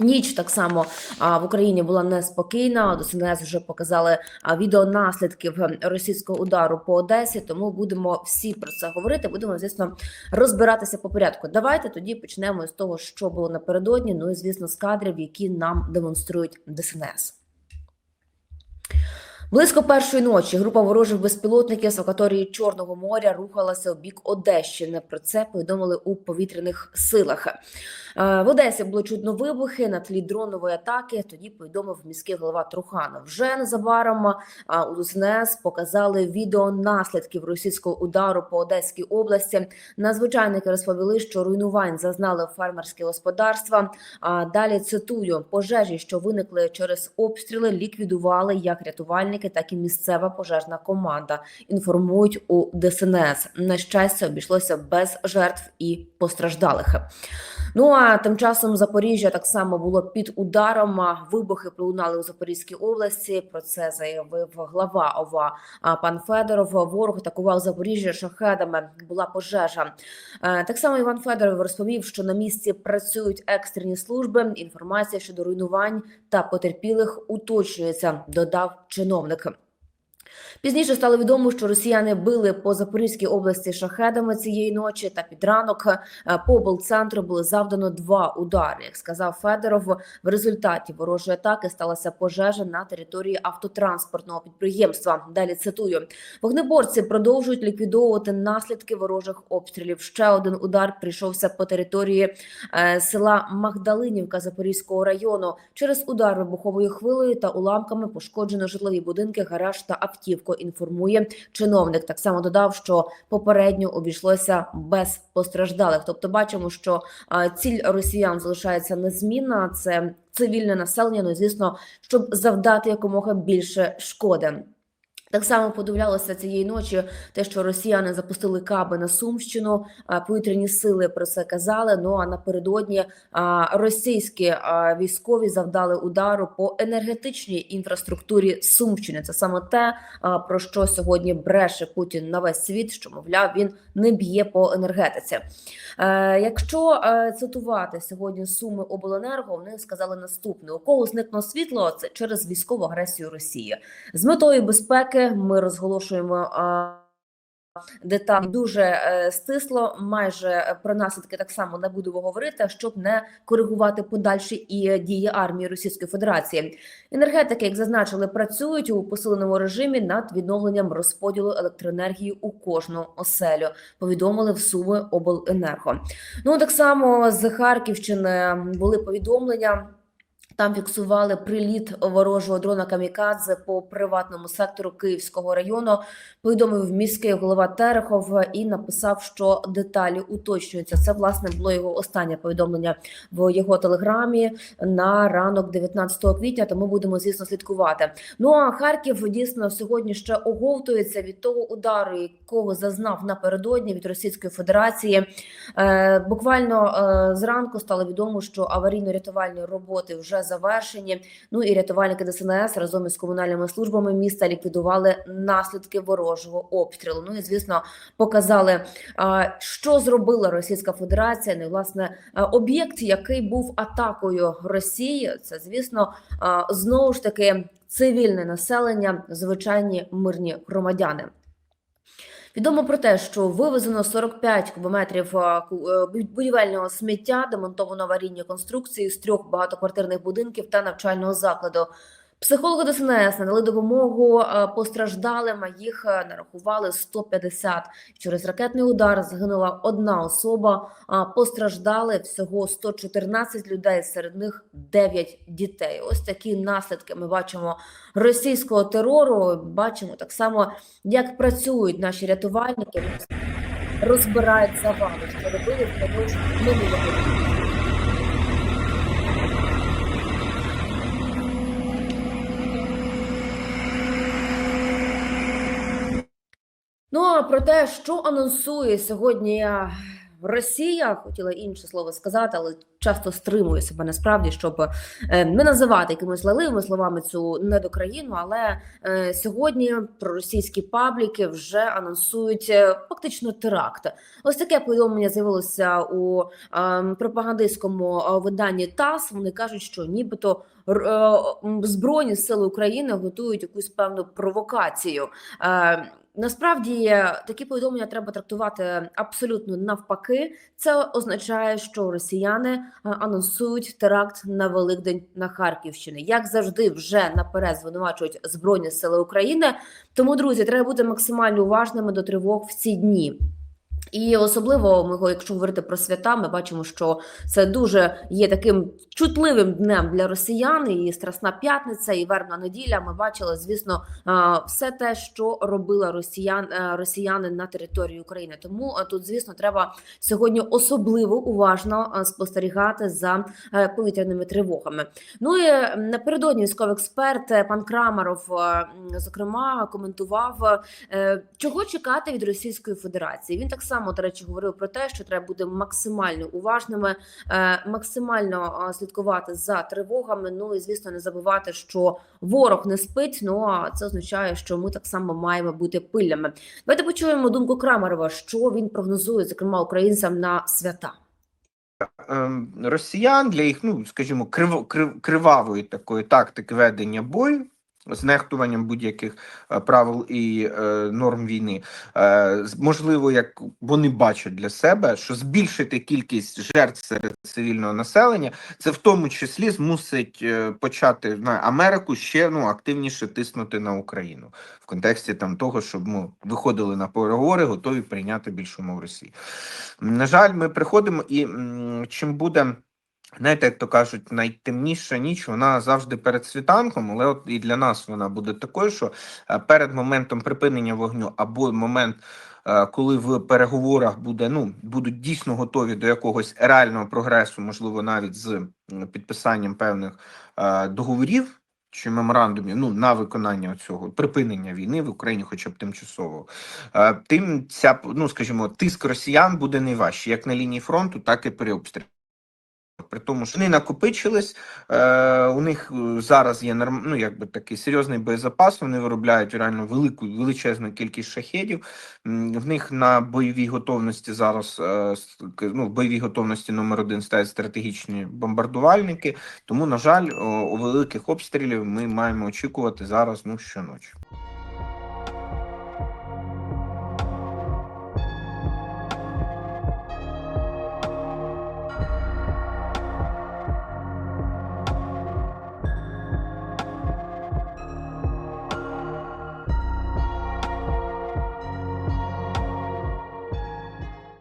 Ніч так само в Україні була неспокійна. До СНС вже показали відео наслідків е, російського удару по Одесі. Тому будемо всі про це говорити. Будемо звісно розбиратися по порядку. Давайте тоді почнемо з того, що було напередодні. Ну і звісно, з кадрів, які нам демонструють ДСНС. Близько першої ночі група ворожих безпілотників з акваторії Чорного моря рухалася у бік Одещини. Про це повідомили у повітряних силах. Е, В Одесі було чутно вибухи на тлі дронової атаки. Тоді повідомив міський голова Труханов. Вже незабаром у ДСНС показали відео наслідків російського удару по Одеській області. Надзвичайники розповіли, що руйнувань зазнали фермерські господарства. А далі цитую: пожежі, що виникли через обстріли, ліквідували як рятувальники, так і місцева пожежна команда. Інформують у ДСНС. На щастя, обійшлося без жертв і постраждалих. Ну а тим часом Запоріжжя так само було під ударом. Вибухи пролунали у Запорізькій області. Про це заявив глава ОВА пан Федоров. Ворог атакував Запоріжжя шахедами. Була пожежа. Е, Так само Іван Федоров розповів, що на місці працюють екстрені служби. Інформація щодо руйнувань та потерпілих уточнюється. Додав чиновник. Selamun Пізніше стало відомо, що росіяни били по Запорізькій області шахедами цієї ночі. Та під ранок е, по облцентру було завдано два удари. Як сказав Федоров, в результаті ворожої атаки сталася пожежа на території автотранспортного підприємства. Далі цитую: вогнеборці продовжують ліквідовувати наслідки ворожих обстрілів. Ще один удар прийшовся по території е, села Магдалинівка Запорізького району. Через удар вибуховою хвилею та уламками пошкоджено житлові будинки, гараж та автівку. Інформує чиновник. Так само додав, що попередньо обійшлося без постраждалих. Тобто, бачимо, що ціль росіян залишається незмінна. Це цивільне населення. Ну і звісно, щоб завдати якомога більше шкоди. Так само подивлялося цієї ночі, те, що росіяни запустили каби на Сумщину. Повітряні сили про це казали. Ну а напередодні російські військові завдали удару по енергетичній інфраструктурі Сумщини. Це саме те, про що сьогодні бреше Путін на весь світ, що мовляв він не б'є по енергетиці. Е, Якщо е, цитувати сьогодні суми обленерго, вони сказали наступне: у кого зникло світло, це через військову агресію Росії з метою безпеки. Ми розголошуємо. Деталі дуже е, стисло, майже е, про наслідки так само не буду говорити, щоб не коригувати подальші і дії армії Російської Федерації. Енергетики, як зазначили, працюють у посиленому режимі над відновленням розподілу електроенергії у кожну оселю. Повідомили в Суми обленерго. Ну так само з Харківщини були повідомлення. Там фіксували приліт ворожого дрона Камікадзе по приватному сектору Київського району. Повідомив міський голова Терехов і написав, що деталі уточнюються. Це власне було його останнє повідомлення в його телеграмі на ранок 19 квітня. Тому будемо звісно слідкувати. Ну а Харків дійсно сьогодні ще оговтується від того удару, якого зазнав напередодні від Російської Федерації. Е, буквально е, зранку стало відомо, що аварійно-рятувальні роботи вже завершені. Ну і рятувальники ДСНС разом із комунальними службами міста ліквідували наслідки ворожого обстрілу. Ну і звісно показали, що зробила Російська Федерація. Ну, і, власне, об'єкт, який був атакою Росії, це звісно знову ж таки цивільне населення, звичайні мирні громадяни. Відомо про те, що вивезено 45 кубометрів е, бу- будівельного сміття, демонтовано аварійні конструкції з трьох багатоквартирних будинків та навчального закладу. Психологи ДСНС надали допомогу е, постраждалим. а Їх е, нарахували 150. Через ракетний удар загинула одна особа. А постраждали всього 114 людей. Серед них 9 дітей. Ось такі наслідки ми бачимо російського терору. Бачимо так само, як працюють наші рятувальники. Розбирають завали, що робили впродовж минулого про те, що анонсує сьогодні Росія хотіла інше слово сказати, але часто стримую себе насправді, щоб е, не називати якимись лаливими словами цю недокраїну. Але е, сьогодні проросійські пабліки вже анонсують е, фактично теракт. Ось таке повідомлення з'явилося у е, пропагандистському е, виданні ТАСС. Вони кажуть, що нібито е, збройні сили України готують якусь певну провокацію. Е, Насправді такі повідомлення треба трактувати абсолютно навпаки. Це означає, що росіяни е, анонсують теракт на Великдень на Харківщині. Як завжди, вже наперед звинувачують Збройні Сили України. Тому, друзі, треба бути максимально уважними до тривог в ці дні. І особливо ми, го- якщо говорити про свята, ми бачимо, що це дуже є таким чутливим днем для росіян. І Страсна п'ятниця, і вербна неділя. Ми бачили, звісно, все те, що робили росіян е, росіяни на території України. Тому е, тут, звісно, треба сьогодні особливо уважно е, спостерігати за повітряними тривогами. Ну і напередодні військовий експерт пан Крамаров, зокрема, коментував, чого чекати від Російської Федерації. Він так само, до речі, говорив про те, що треба бути максимально уважними, е, максимально е, слідкувати за тривогами. Ну і звісно, не забувати, що ворог не спить. Ну а це означає, що ми так само маємо бути пильними. Давайте почуємо думку Крамарова, що він прогнозує, зокрема українцям на свята. ем, росіян для їх, ну скажімо, крив, крив, кривавої такої тактики ведення бою. З нехтуванням будь-яких е, правил і е, норм війни, е, можливо, як вони бачать для себе, що збільшити кількість жертв серед цивільного населення, це в тому числі змусить е, почати знаю, Америку ще ну активніше тиснути на Україну в контексті там того, щоб ми виходили на переговори, готові прийняти більшу мову Росії. На жаль, ми приходимо, і чим буде, знаєте, як то кажуть, найтемніша ніч, вона завжди перед світанком, але от і для нас вона буде такою, що е, перед моментом припинення вогню або момент. е, Коли в переговорах буде ну будуть дійсно готові до якогось реального прогресу, можливо, навіть з підписанням певних е, договорів чи меморандумів, ну на виконання цього припинення війни в Україні, хоча б тимчасово, тим ця ну скажімо, тиск росіян буде найважчий, як на лінії фронту, так і при обстрілах. При тому, що вони накопичились, е, у них е, зараз є норм, ну, якби такий серйозний боєзапас. Вони виробляють реально велику величезну кількість шахедів. В них на бойовій готовності зараз е, ну, в бойовій готовності номер один стоять стратегічні бомбардувальники. Тому, на жаль, о, у великих обстрілів ми маємо очікувати зараз ну щоночі.